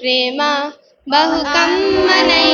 ప్రేమ బహు కమ్మనై